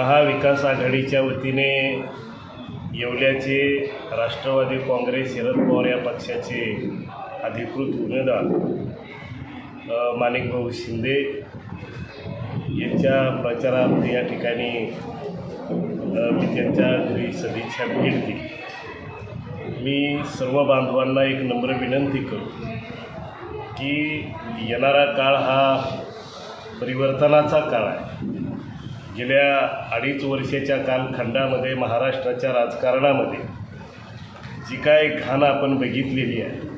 महाविकास आघाडीच्या वतीने येवल्याचे राष्ट्रवादी काँग्रेस शरद पवार या पक्षाचे अधिकृत उमेदवार माणिकभाऊ शिंदे यांच्या प्रचारार्थ या ठिकाणी मी त्यांच्या घरी सदिच्छा भेट दिली मी सर्व बांधवांना एक नम्र विनंती करतो की येणारा काळ हा परिवर्तनाचा काळ आहे. गेल्या अडीच वर्षाच्या कालखंडामध्ये महाराष्ट्राच्या राजकारणामध्ये जी काय घाण आपण बघितलेली आहे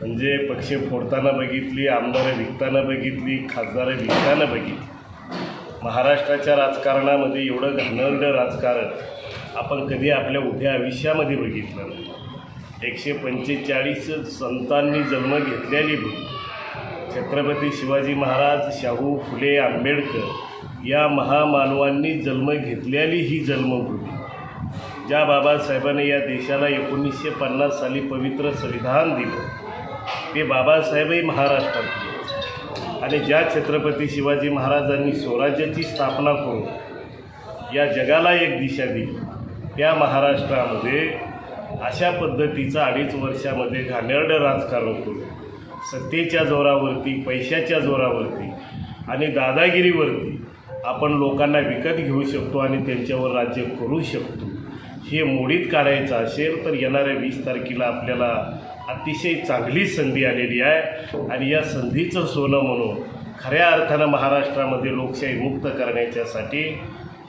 म्हणजे पक्ष फोडताना बघितली आमदारं विकताना बघितली खासदारं विकताना बघितली. महाराष्ट्राच्या राजकारणामध्ये एवढं घाणेरडं राजकारण आपण कधी आपल्या उभ्या आयुष्यामध्ये बघितलं नाही. एकशे पंचेचाळीस संतांनी जन्म घेतलेली भूमी. छत्रपती शिवाजी महाराज शाहू फुले आंबेडकर या महामानवांनी जन्म घेतलेली ही जन्मभूमी. ज्या बाबासाहेबांनी या देशाला एकोणीसशे पन्नास साली पवित्र संविधान दिलं ते बाबासाहेबही महाराष्ट्रात आणि ज्या छत्रपती शिवाजी महाराजांनी स्वराज्याची स्थापना करून या जगाला एक दिशा दिली त्या महाराष्ट्रामध्ये अशा पद्धतीचं अडीच वर्षामध्ये घाणेरडं राजकारण करू सत्तेच्या जोरावरती पैशाच्या जोरावरती आणि दादागिरीवरती आपण लोकांना विकत घेऊ शकतो आणि त्यांच्यावर राज्य करू शकतो. हे मोडीत काढायचं असेल तर येणाऱ्या वीस तारखेला आपल्याला अतिशय चांगली संधी आलेली आहे आणि या संधीचं सोनं म्हणून खऱ्या अर्थानं महाराष्ट्रामध्ये लोकशाही मुक्त करण्याच्यासाठी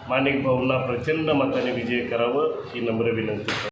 माणिक भाऊंना प्रचंड मताने विजय करावं ही नम्र विनंती